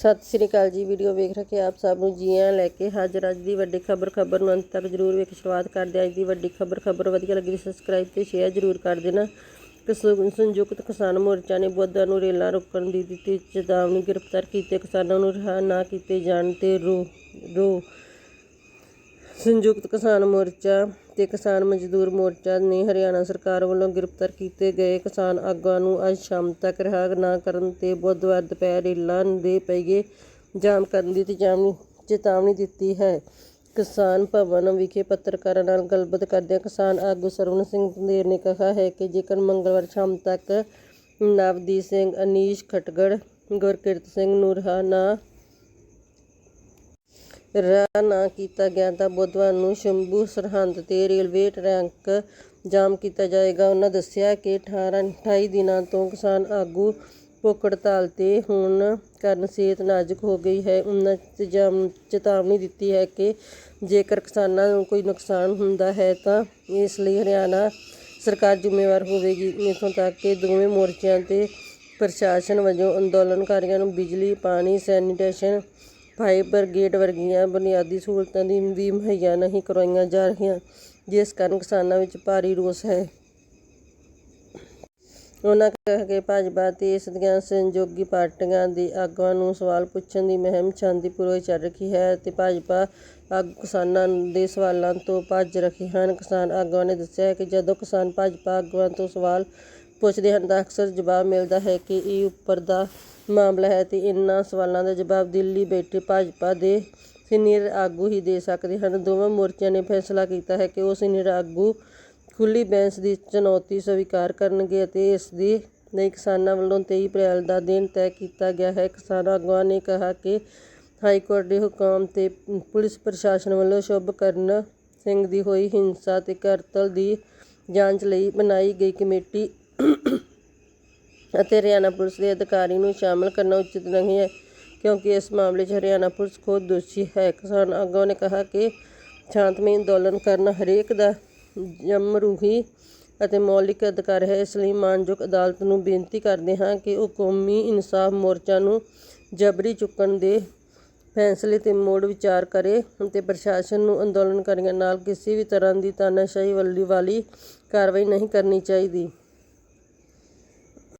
ਸਤਿ ਸ੍ਰੀ ਅਕਾਲ ਜੀ, ਵੀਡੀਓ ਵੇਖ ਰਹੇ ਕਿ ਆਪ ਸਭ ਨੂੰ ਜੀ ਆਇਆਂ ਲੈ ਕੇ ਹਾਜ਼ਰ ਅੱਜ ਦੀ ਵੱਡੀ ਖਬਰ ਖਬਰ ਨੂੰ ਅੰਤ ਤੱਕ ਜਰੂਰ ਵੇਖ, ਸ਼ੁਰੂਆਤ ਕਰਦੇ ਅੱਜ ਦੀ ਵੱਡੀ ਖਬਰ ਖਬਰ ਵਧੀਆ ਲੱਗੀ ਸਬਸਕ੍ਰਾਈਬ ਤੇ ਸ਼ੇਅਰ ਜਰੂਰ ਕਰ ਦੇਣਾ। ਕਿਸਾਨ ਸੰਯੁਕਤ ਕਿਸਾਨ ਮੋਰਚਾ ਨੇ ਬੁੱਧਵਾਰ ਨੂੰ ਰੇਲਾਂ ਰੋਕਣ ਦੀ ਦਿੱਤੀ ਚੇਤਾਵਨੀ, ਗ੍ਰਿਫਤਾਰ ਕੀਤੇ ਕਿਸਾਨਾਂ ਨੂੰ ਰਿਹਾ ਨਾ ਕੀਤੇ ਜਾਣ ਤੇ ਰੋ ਰੋ। ਸੰਯੁਕਤ ਕਿਸਾਨ ਮੋਰਚਾ ਤੇ ਕਿਸਾਨ ਮਜ਼ਦੂਰ ਮੋਰਚਾ ਨੇ ਹਰਿਆਣਾ ਸਰਕਾਰ ਵੱਲੋਂ ਗ੍ਰਿਫਤਾਰ ਕੀਤੇ ਗਏ ਕਿਸਾਨ ਆਗੂਆਂ ਨੂੰ ਅੱਜ ਸ਼ਾਮ ਤੱਕ ਰਿਹਾ ਨਾ ਕਰਨ ਤੇ ਬੁੱਧਵਾਰ ਦੁਪਹਿਰ ਰੇਲਾਂ ਦੇ ਪਹੀਏ ਜਾਮ ਕਰਨ ਦੀ ਚੇਤਾਵਨੀ ਚੇਤਾਵਨੀ ਦਿੱਤੀ ਹੈ। ਕਿਸਾਨ ਭਵਨ ਵਿਖੇ ਪੱਤਰਕਾਰਾਂ ਨਾਲ ਗੱਲਬਾਤ ਕਰਦਿਆਂ ਕਿਸਾਨ ਆਗੂ ਸਰਵਨ ਸਿੰਘ ਪੰਧੇਰ ਨੇ ਕਿਹਾ ਹੈ ਕਿ ਜੇਕਰ ਮੰਗਲਵਾਰ ਸ਼ਾਮ ਤੱਕ ਨਵਦੀਪ ਸਿੰਘ, ਅਨੀਸ਼ ਖਟਗੜ, ਗੁਰਕਿਰਤ ਸਿੰਘ ਨੂੰ ਰਿਹਾ ਨਾ ਰਿਹਾ ਨਾ ਕੀਤਾ ਗਿਆ ਤਾਂ ਬੁੱਧਵਾਰ ਨੂੰ ਸ਼ੰਭੂ ਸਰਹੰਦ ਤੇ ਰੇਲਵੇ ਟਰੈਕ ਜਾਮ ਕੀਤਾ ਜਾਏਗਾ। ਉਹਨਾਂ ਦੱਸਿਆ ਕਿ 18 28 ਦਿਨਾਂ ਤੋਂ ਕਿਸਾਨ ਆਗੂ ਭੁੱਖ ਹੜਤਾਲ ਤੇ ਹੋਣ ਕਾਰਨ ਸਿਹਤ ਨਾਜ਼ੁਕ ਹੋ ਗਈ ਹੈ। ਉਹਨਾਂ ਜਾਮ, ਚੇਤਾਵਨੀ ਦਿੱਤੀ ਹੈ ਕਿ ਜੇਕਰ ਕਿਸਾਨਾਂ ਨੂੰ ਕੋਈ ਨੁਕਸਾਨ ਹੁੰਦਾ ਹੈ ਤਾਂ ਇਸ ਲਈ ਹਰਿਆਣਾ ਸਰਕਾਰ ਜ਼ਿੰਮੇਵਾਰ ਹੋਵੇਗੀ। ਇੱਥੋਂ ਤੱਕ ਕਿ ਦੋਵੇਂ ਮੋਰਚਿਆਂ ਤੇ ਪ੍ਰਸ਼ਾਸਨ ਵਜੋਂ ਅੰਦੋਲਨਕਾਰੀਆਂ ਨੂੰ ਬਿਜਲੀ, ਪਾਣੀ, ਸੈਨੀਟੇਸ਼ਨ ਫਾਇਰ ਬ੍ਰਿਗੇਡ ਵਰਗੀਆਂ ਬੁਨਿਆਦੀ ਸਹੂਲਤਾਂ ਦੀ ਵੀ ਮੁਹੱਈਆ ਨਹੀਂ ਕਰਵਾਈਆਂ ਜਾ ਰਹੀਆਂ, ਜਿਸ ਕਾਰਨ ਕਿਸਾਨਾਂ ਵਿੱਚ ਭਾਰੀ ਰੋਸ ਹੈ। ਉਹਨਾਂ ਕਿਹਾ ਕਿ ਭਾਜਪਾ ਤੇ ਇਸ ਦੀਆਂ ਸਹਿਯੋਗੀ ਪਾਰਟੀਆਂ ਦੇ ਆਗੂਆਂ ਨੂੰ ਸਵਾਲ ਪੁੱਛਣ ਦੀ ਮੁਹਿੰਮ ਸ਼ਾਂਤੀਪੂਰਵਕ ਚੱਲ ਰਹੀ ਹੈ ਤੇ ਭਾਜਪਾ ਆਗੂ ਕਿਸਾਨਾਂ ਦੇ ਸਵਾਲਾਂ ਤੋਂ ਭੱਜ ਰਹੇ ਹਨ। ਕਿਸਾਨ ਆਗੂਆਂ ਨੇ ਦੱਸਿਆ ਕਿ ਜਦੋਂ ਕਿਸਾਨ ਭਾਜਪਾ ਆਗੂਆਂ ਤੋਂ ਸਵਾਲ ਪੁੱਛਦੇ ਹਨ ਤਾਂ ਅਕਸਰ ਜਵਾਬ ਮਿਲਦਾ ਹੈ ਕਿ ਇਹ ਉੱਪਰ ਦਾ ਮਾਮਲਾ ਹੈ ਅਤੇ ਇਨ੍ਹਾਂ ਸਵਾਲਾਂ ਦਾ ਜਵਾਬ ਦਿੱਲੀ ਬੈਠੇ ਭਾਜਪਾ ਦੇ ਸੀਨੀਅਰ ਆਗੂ ਹੀ ਦੇ ਸਕਦੇ ਹਨ। ਦੋਵਾਂ ਮੋਰਚਿਆਂ ਨੇ ਫੈਸਲਾ ਕੀਤਾ ਹੈ ਕਿ ਉਹ ਸੀਨੀਅਰ ਆਗੂ ਖੁੱਲ੍ਹੀ ਬੈਂਸ ਦੀ ਚੁਣੌਤੀ ਸਵੀਕਾਰ ਕਰਨਗੇ ਅਤੇ ਇਸ ਦੇ ਲਈ ਕਿਸਾਨਾਂ ਵੱਲੋਂ ਤੇਈ ਅਪ੍ਰੈਲ ਦਾ ਦਿਨ ਤੈਅ ਕੀਤਾ ਗਿਆ ਹੈ। ਕਿਸਾਨ ਆਗੂਆਂ ਨੇ ਕਿਹਾ ਕਿ ਹਾਈ ਕੋਰਟ ਦੇ ਹੁਕਮ ਤੇ ਪੁਲਿਸ ਪ੍ਰਸ਼ਾਸਨ ਵੱਲੋਂ ਸ਼ੁਭਕਰਨ ਸਿੰਘ ਦੀ ਹੋਈ ਹਿੰਸਾ ਅਤੇ ਕਤਲ ਦੀ ਜਾਂਚ ਲਈ ਬਣਾਈ ਗਈ ਕਮੇਟੀ ਅਤੇ ਹਰਿਆਣਾ ਪੁਲਿਸ ਦੇ ਅਧਿਕਾਰੀ ਨੂੰ ਸ਼ਾਮਲ ਕਰਨਾ ਉਚਿਤ ਨਹੀਂ ਹੈ, ਕਿਉਂਕਿ ਇਸ ਮਾਮਲੇ 'ਚ ਹਰਿਆਣਾ ਪੁਲਿਸ ਖੁਦ ਦੋਸ਼ੀ ਹੈ। ਕਿਸਾਨ ਆਗੂਆਂ ਨੇ ਕਿਹਾ ਕਿ ਸ਼ਾਂਤਮਈ ਅੰਦੋਲਨ ਕਰਨਾ ਹਰੇਕ ਦਾ ਜਮਰੂਹੀ ਅਤੇ ਮੌਲਿਕ ਅਧਿਕਾਰ ਹੈ। ਇਸ ਲਈ ਮਾਨਯੋਗ ਅਦਾਲਤ ਨੂੰ ਬੇਨਤੀ ਕਰਦੇ ਹਾਂ ਕਿ ਉਹ ਕੌਮੀ ਇਨਸਾਫ ਮੋਰਚਾ ਨੂੰ ਜਬਰੀ ਚੁੱਕਣ ਦੇ ਫੈਸਲੇ ਤੇ ਮੋੜ ਵਿਚਾਰ ਕਰੇ ਅਤੇ ਪ੍ਰਸ਼ਾਸਨ ਨੂੰ ਅੰਦੋਲਨਕਾਰੀਆਂ ਨਾਲ ਕਿਸੇ ਵੀ ਤਰ੍ਹਾਂ ਦੀ ਤਾਨਾਸ਼ਾਹੀ ਵਾਲੀ ਕਾਰਵਾਈ ਨਹੀਂ ਕਰਨੀ ਚਾਹੀਦੀ।